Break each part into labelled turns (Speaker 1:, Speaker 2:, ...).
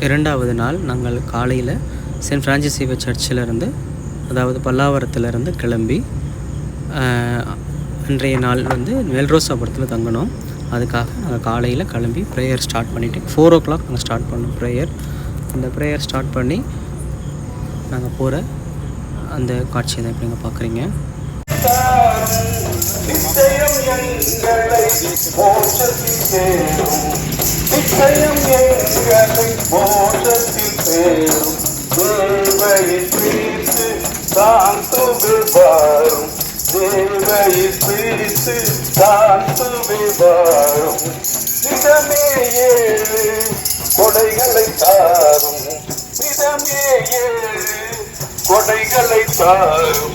Speaker 1: இரண்டாவது நாள் நாங்கள் காலையில் சென்ட் ஃப்ரான்சிஸ் சேவை சர்ச்சிலிருந்து அதாவது பல்லாவரத்துலேருந்து கிளம்பி அன்றைய நாள் வந்து மெல்ரோசாபுரத்தில் தங்கினோம். அதுக்காக நாங்கள் காலையில் கிளம்பி ப்ரேயர் ஸ்டார்ட் பண்ணிவிட்டு ஃபோர் ஓ கிளாக் நாங்கள் ஸ்டார்ட் பண்ணோம் ப்ரேயர் அந்த ப்ரேயர் ஸ்டார்ட் பண்ணி நாங்கள் போகிற அந்த காட்சியை தான் இப்போ நீங்கள் பார்க்குறீங்க
Speaker 2: நிச்சயம் எங்களை மோட்சத்தில் சேரும் நிச்சயம் எங்களை மோட்சத்தில் சேரும் தேவையை பிரித்து தான் துவிபாரும் தேவையை பிரித்து தான் துவிபாரும் இதமே ஏழு கொடைகளை தாரும். இதமே ஏழு கொடைகளை தாரும்.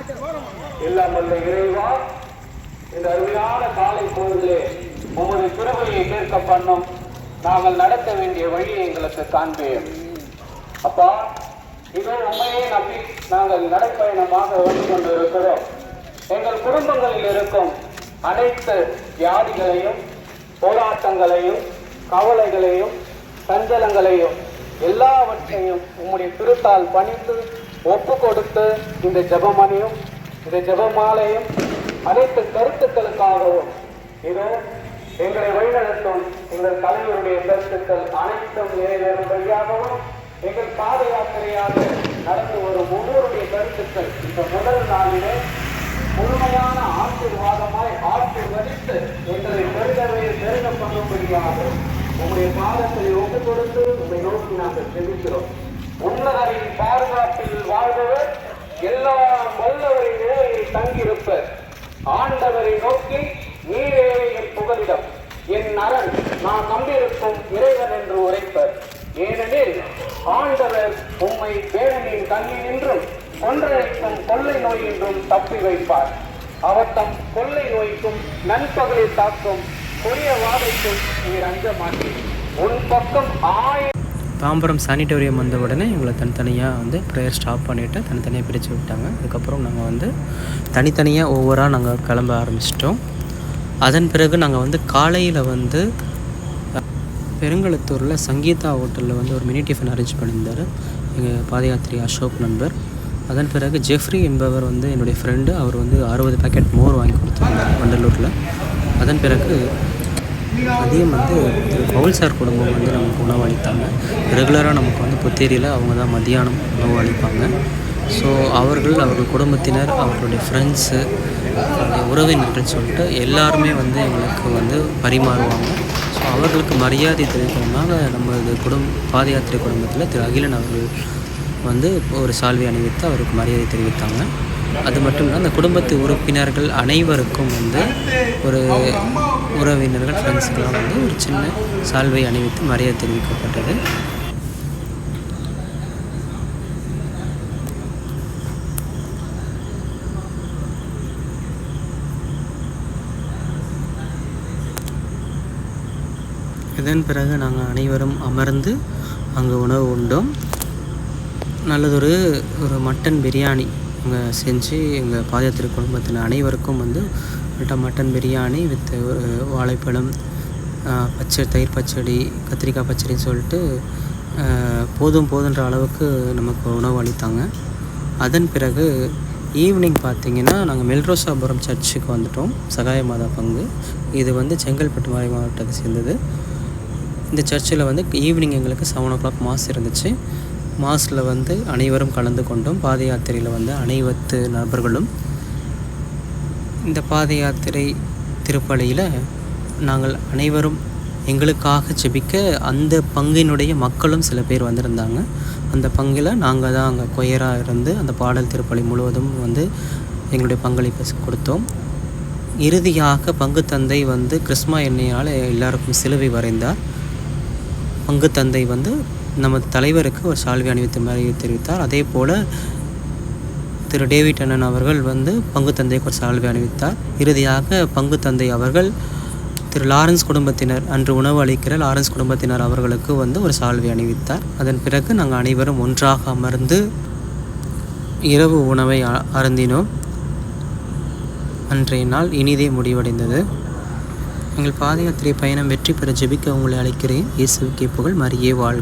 Speaker 2: எல்லாம் வல்ல இறைவா இந்த அருமையான காலை பொழுதிலே உமது திருவையை கேட்க பண்ணும். நாங்கள் நடக்க வேண்டிய வழியை எங்களுக்கு காண்பேன் அப்பா இதோ உண்மையை நம்பி நாங்கள் நடைப்பயணமாக வந்து கொண்டு இருக்கிறோம் எங்கள் குடும்பங்களில் இருக்கும் அனைத்து வியாதிகளையும் போராட்டங்களையும் கவலைகளையும் சஞ்சலங்களையும் எல்லாவற்றையும் உம்முடைய திருத்தால் பணிந்து ஒப்பு கொடுத்து இந்த ஜபமணியும் இந்த ஜபமாலையும் அனைத்து கருத்துக்களுக்காகவும் இதோ எங்களை வழிநடத்தும் எங்கள் தலைவருடைய கருத்துக்கள் அனைத்தும் நிறைவேறும்படியாகவும் எங்கள் பாத யாத்திரையாக நடந்து வரும் ஒவ்வொருடைய கருத்துக்கள் இந்த முதல் நாளிலே முழுமையான ஆசீர்வாதமாய் ஆசீர்வதித்து எங்களை பெருகவே பெருக பண்ணும்படியாக உங்களுடைய பாதத்தை ஒப்பு கொடுத்து உங்களை நோக்கி நாங்கள் செலுக்கிறோம் உன்னதரின் பாதுகாப்பில் வாழ்பவர் எல்லா வல்லவரின் நிலையில் தங்கியிருப்பர். ஆண்டவரை நோக்கி நீரே என் புகலிடம். என் அரண் நான் நம்பியிருக்கும் இறைவன் என்று உரைப்பர். ஏனெனில் ஆண்டவர் உம்மை ஏழனின் தண்ணி நின்றும் கொன்றழைக்கும் கொள்ளை நோய் என்றும் தப்பி வைப்பார். அவர் தம் கொள்ளை நோய்க்கும் நண்பகலில் தாக்கும் கொடிய வாதைக்கும் நீர் அஞ்ச உன் பக்கம் ஆய
Speaker 1: தாம்பரம் சானிட்டோரியம் வந்த உடனே எங்களை தனித்தனியாக வந்து ப்ரேயர் ஸ்டாப் பண்ணிவிட்டு தனித்தனியாக பிரித்து விட்டாங்க. அதுக்கப்புறம் நாங்கள் வந்து தனித்தனியாக ஒவ்வொராக நாங்கள் கிளம்ப ஆரம்பிச்சிட்டோம். அதன் பிறகு நாங்கள் வந்து காலையில் வந்து பெருங்கலத்தூரில் சங்கீதா ஹோட்டலில் வந்து ஒரு மினி டிஃபன் அரேஞ்ச் பண்ணியிருந்தார். எங்கள் பாதயாத்திரி அசோக் நண்பர். அதன் பிறகு ஜெஃப்ரி என்பவர் வந்து என்னுடைய ஃப்ரெண்டு அவர் வந்து அறுபது பேக்கெட் மோர் வாங்கி கொடுத்துருந்தார் வண்டலூரில். அதன் பிறகு மதியம் வந்து பவுல் சார் குடும்பம் வந்து நமக்கு உணவு அளித்தாங்க ரெகுலராக நமக்கு வந்து புத்தேரியில் அவங்க தான் மதியானம் உணவு அளிப்பாங்க. ஸோ அவர்கள் அவர்கள் குடும்பத்தினர் அவர்களுடைய ஃப்ரெண்ட்ஸு உறவினர்கள் சொல்லிட்டு எல்லாருமே வந்து எங்களுக்கு வந்து பரிமாறுவாங்க. ஸோ அவர்களுக்கு மரியாதை தெரிவிக்கிறதுனால நமது குடும் பாத யாத்திரை குடும்பத்தில் திரு அகிலன் அவர்கள் வந்து ஒரு சால்வை அணிவித்து அவருக்கு மரியாதை தெரிவித்தாங்க. அது மட்டும் இல்லை அந்த குடும்பத்து உறுப்பினர்கள் அனைவருக்கும் வந்து ஒரு உறவினர்கள் ஃப்ரெண்ட்ஸுக்கெல்லாம் வந்து ஒரு சின்ன சால்வை அணிவித்து மரியாதை தெரிவிக்கப்பட்டது. இதன் பிறகு நாங்கள் அனைவரும் அமர்ந்து அங்கே உணவு உண்டோம். நல்லதொரு ஒரு மட்டன் பிரியாணி. அங்கே செஞ்சு எங்கள் பாதயாத்திரை குடும்பத்தில் அனைவருக்கும் வந்து மட்டன் பிரியாணி வித் ஒரு வாழைப்பழம் பச்சை தயிர் பச்சடி கத்திரிக்காய் பச்சடின்னு சொல்லிட்டு போதும் போதுன்ற அளவுக்கு நமக்கு உணவு அளித்தாங்க. அதன் பிறகு ஈவினிங் பார்த்தீங்கன்னா நாங்கள் மெல்ரோசாபுரம் சர்ச்சுக்கு வந்துட்டோம். சகாய மாதா பங்கு. இது வந்து செங்கல்பட்டு மலை மாவட்டத்தை சேர்ந்தது. இந்த சர்ச்சில் வந்து ஈவினிங் எங்களுக்கு செவன் ஓ கிளாக் மாஸ் இருந்துச்சு. மாஸில் வந்து அனைவரும் கலந்து கொண்டோம். பாத யாத்திரையில் வந்து அனைவத்து நபர்களும் இந்த பாத யாத்திரை திருப்பலியில் நாங்கள் அனைவரும் எங்களுக்காக ஜெபிக்க அந்த பங்கினுடைய மக்களும் சில பேர் வந்திருந்தாங்க. அந்த பங்கில் நாங்கள் தான் அங்கே கொயராக இருந்து அந்த பாடல் திருப்பலி முழுவதும் வந்து எங்களுடைய பங்களிப்பை கொடுத்தோம். இறுதியாக பங்கு தந்தை வந்து கிறிஸ்மா எண்ணெயால் எல்லாருக்கும் சிலுவை வரைந்தார். பங்கு தந்தை வந்து நமது தலைவருக்கு ஒரு சால்வை அணிவித்த மாதிரி தெரிவித்தார். அதே போல் திரு டேவிட் அண்ணன் அவர்கள் வந்து பங்கு தந்தைக்கு ஒரு சால்வை அணிவித்தார். இறுதியாக பங்கு தந்தை அவர்கள் திரு லாரன்ஸ் குடும்பத்தினர் அன்று உணவு அளிக்கிற லாரன்ஸ் குடும்பத்தினர் அவர்களுக்கு வந்து ஒரு சால்வை அணிவித்தார். அதன் பிறகு நாங்கள் அனைவரும் ஒன்றாக அமர்ந்து இரவு உணவை அ- அருந்தினோம். அன்றைய நாள் இனிதே முடிவடைந்தது. எங்கள் பாதயாத்திரை பயணம் வெற்றி பெற ஜெபிக்க உங்களை அழைக்கிறேன். இயேசுவுக்கே புகழ். மரியே வாழ்க.